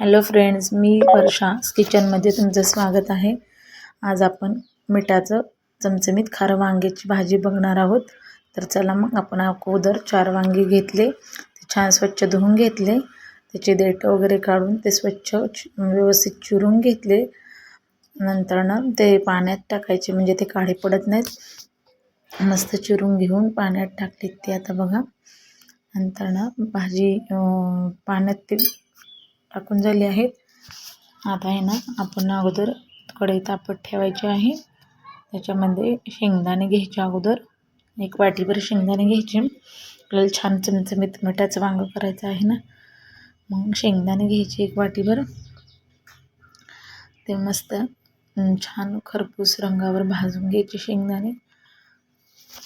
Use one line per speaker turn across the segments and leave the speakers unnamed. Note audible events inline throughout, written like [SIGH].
Hello friends मी वर्षा. किचनमध्ये तुमचं स्वागत आहे. आज आपण मिठाचं चमचमीत खारं वांग्याची भाजी बघणार आहोत. तर चला मग आपण अगोदर चार वांगी घेतले. ते छान स्वच्छ धुवून घेतले. त्याचे देठ वगैरे काढून ते स्वच्छ व्यवस्थित चिरून घेतले. नंतरनं ते पाण्यात टाकायचे म्हणजे ते काळे पडत नाहीत. मस्त चिरून घेऊन पाण्यात टाकली ते आता बघा. नंतरनं भाजी पाण्यात ते टाकून झाले आहेत. आता आहे ना आपण अगोदर कढई तापत ठेवायची आहे. त्याच्यामध्ये शेंगदाणे घ्यायचे अगोदर. एक वाटीभर शेंगदाणे घ्यायचे. आपल्याला छान चमचमीत मिठाचं वांगं करायचं आहे ना. मग शेंगदाणे घ्यायचे एक वाटीभर. ते मस्त छान खरपूस रंगावर भाजून घ्यायचे शेंगदाणे.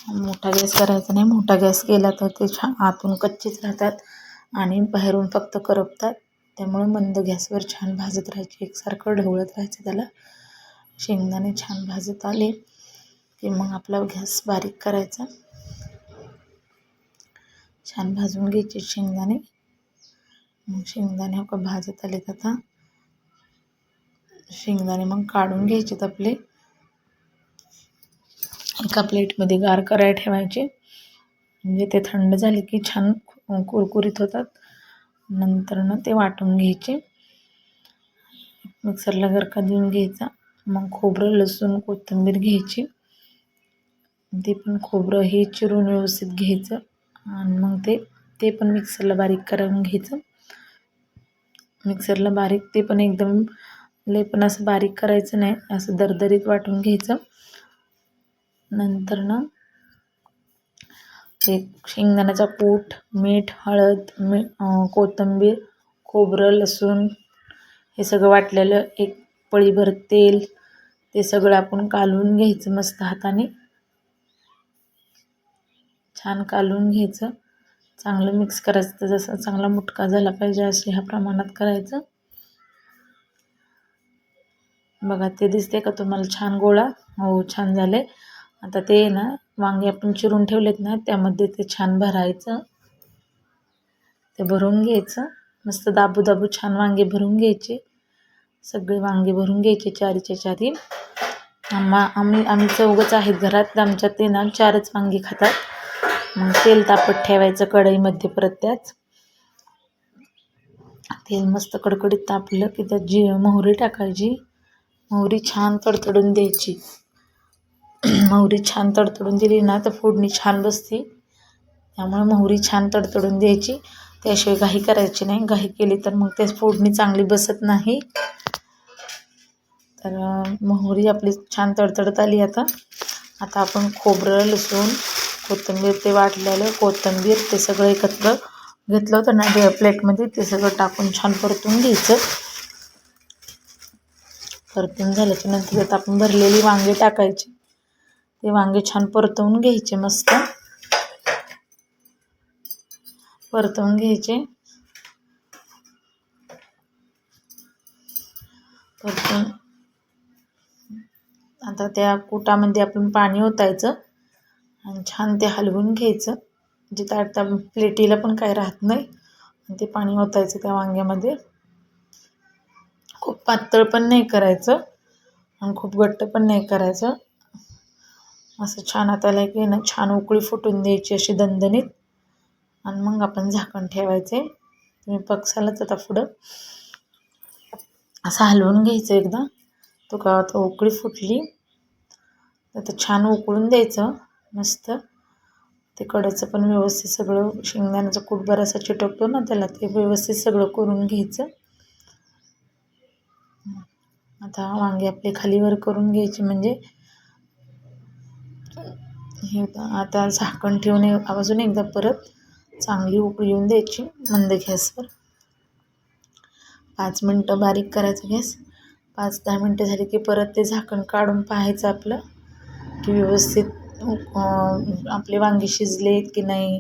मोठा गॅस करायचा नाही. मोठा गॅस केला तर ते छान आतून कच्चेच राहतात आणि बाहेरून फक्त करपतात. त्यामुळे मंद गॅसवर छान भाजत राहायचे. एकसारखं ढवळत राहायचं त्याला. शेंगदाणे छान भाजत आले की मग आपला गॅस बारीक करायचा. छान भाजून घ्यायचे शेंगदाणे. मग शेंगदाणे का भाजत आलेत आता. शेंगदाणे मग काढून घ्यायचेत आपले. एका प्लेटमध्ये गार करायला ठेवायचे. म्हणजे ते थंड झाले की छान कुरकुरीत होतात. नंतरनं ते वाटून घ्यायचे. मिक्सरला गरका देऊन घ्यायचा. मग खोबरं लसूण कोथिंबीर घ्यायची. ते पण खोबरं हे चिरून व्यवस्थित घ्यायचं. आणि मग ते ते पण मिक्सरला बारीक करून घ्यायचं. मिक्सरला बारीक ते पण एकदम लय पण असं बारीक करायचं नाही. असं दरदरीत वाटून घ्यायचं. नंतर ना जे शेंगदाण्याचा कूट मीठ हळद मी कोथिंबीर खोबरं लसूण हे सगळं वाटलेलं एक पळीभर तेल ते सगळं आपण कालवून घ्यायचं मस्त हाताने. छान कालवून घ्यायचं. चांगलं मिक्स करायचं. तर जसं चांगला मुटका झाला पाहिजे असे ह्या प्रमाणात करायचं. बघा ते दिसते का तुम्हाला? छान गोळा. हो छान झाले आता ते ना वांगे आपण चिरून ठेवलेत ना त्यामध्ये ते छान भरायचं. ते भरून घ्यायचं. मस्त दाबू दाबू छान वांगे भरून घ्यायचे. सगळे वांगे भरून घ्यायचे चारीच्या चारी. आम्हा आम्ही आम्ही चौघच आहेत घरात. आमच्या ते ना चारच वांगे खातात. मग तेल तापत ठेवायचं कढईमध्ये परत त्याच तेल मस्त कडकडीत तापलं की त्यात जी मोहरी टाकायची. मोहरी छान तडतडून द्यायची. [CLEARS THROAT] मोहरी छान तडतडून दिली ना तर फोडणी छान बसते. त्यामुळे मोहरी छान तडतडून द्यायची. त्याशिवाय घाई करायची नाही. घाई केली तर मग ते फोडणी चांगली बसत नाही. तर मोहरी आपली छान तडतडत आली आता. आता आपण खोबरं लसूण कोथिंबीर ते वाटलेलं कोथिंबीर ते सगळं एकत्र घेतलं होतं ना प्लेटमध्ये ते सगळं टाकून छान परतून घ्यायचं. परतून झाल्याच्यानंतर आपण भरलेली वांगे टाकायची. ते वांगे छान परतवून घ्यायचे मस्त. परतवून घ्यायचे. परतून आता त्या कुटामध्ये आपण पाणी ओतायचं आणि छान ते हलवून घ्यायचं. म्हणजे त्या त्या प्लेटीला पण काही राहत नाही. आणि ते पाणी ओतायचं त्या वांग्यामध्ये. खूप पातळ पण नाही करायचं आणि खूप घट्ट पण नाही करायचं. असं छान आता की ना छान उकळी फुटून द्यायची अशी दणदणीत. आणि मग आपण झाकण ठेवायचे. तुम्ही पक्षालाच आता पुढं. असं हलवून घ्यायचं एकदा. तो का आता उकळी फुटली. तर छान उकळून द्यायचं. मस्त. ते कडाचं पण व्यवस्थित सगळं शेंगदाण्याचा कूट बराचसा चिटकतो ना त्याला ते व्यवस्थित सगळं करून घ्यायचं. आता वांगे आपले खालीवर करून घ्यायचे म्हणजे हे होतं. आता झाकण ठेवून अजून एकदा परत चांगली उकळी येऊन द्यायची. मंद गॅसवर पाच मिनटं बारीक करायचं गॅस. पाच दहा मिनटं झाली की परत ते झाकण काढून पाहायचं आपलं की व्यवस्थित आपले वांगे शिजलेत की नाही.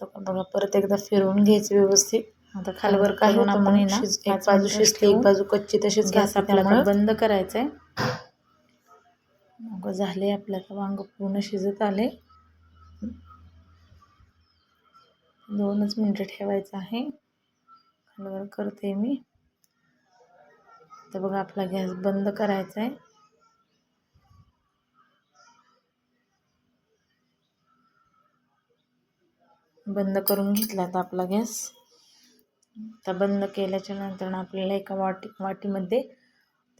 तर बघा परत एकदा फिरवून घ्यायचं व्यवस्थित. आता खालवर होतं
आपण
एक बाजू शिजली एक. बाजू कच्ची तशीच
गॅस आपला
आपल्याला बंद करायचं आहे मग झाले आपलं आता वांग पूर्ण शिजत आले. दोनच मिनटं ठेवायचं आहे. खालवर करते मी. तर बघा आपला गॅस बंद करायचा आहे. बंद करून घेतला आता आपला गॅस. आता बंद केल्याच्यानंतर आपल्याला एका वाटी वाटीमध्ये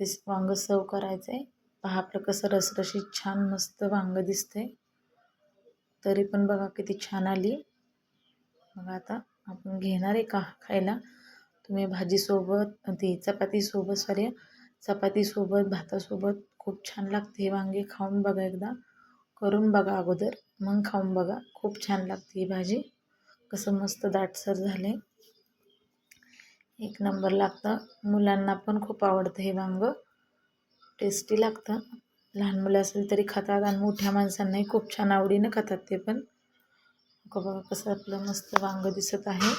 ते वांग सर्व करायचं आहे पहा आपलं कसं रसरशीत छान मस्त वांगं दिसते तरी पण बघा किती छान आली. बघा आता आपण घेणार आहे का खायला? तुम्ही भाजीसोबत ती चपातीसोबत सॉरी चपातीसोबत भातासोबत खूप छान लागते हे वांगे खाऊन बघा एकदा. करून बघा अगोदर मग खाऊन बघा. खूप छान लागते ही भाजी. कसं मस्त दाटसर झाले. एक नंबर लागतं. मुलांना पण खूप आवडतं हे वांगं. टेस्टी लागतं. लहान मुलं असेल तरी खातात आणि मोठ्या माणसांनाही खूप छान आवडीनं खातात ते पण. बघा कसं आपलं मस्त वांगं दिसत आहे.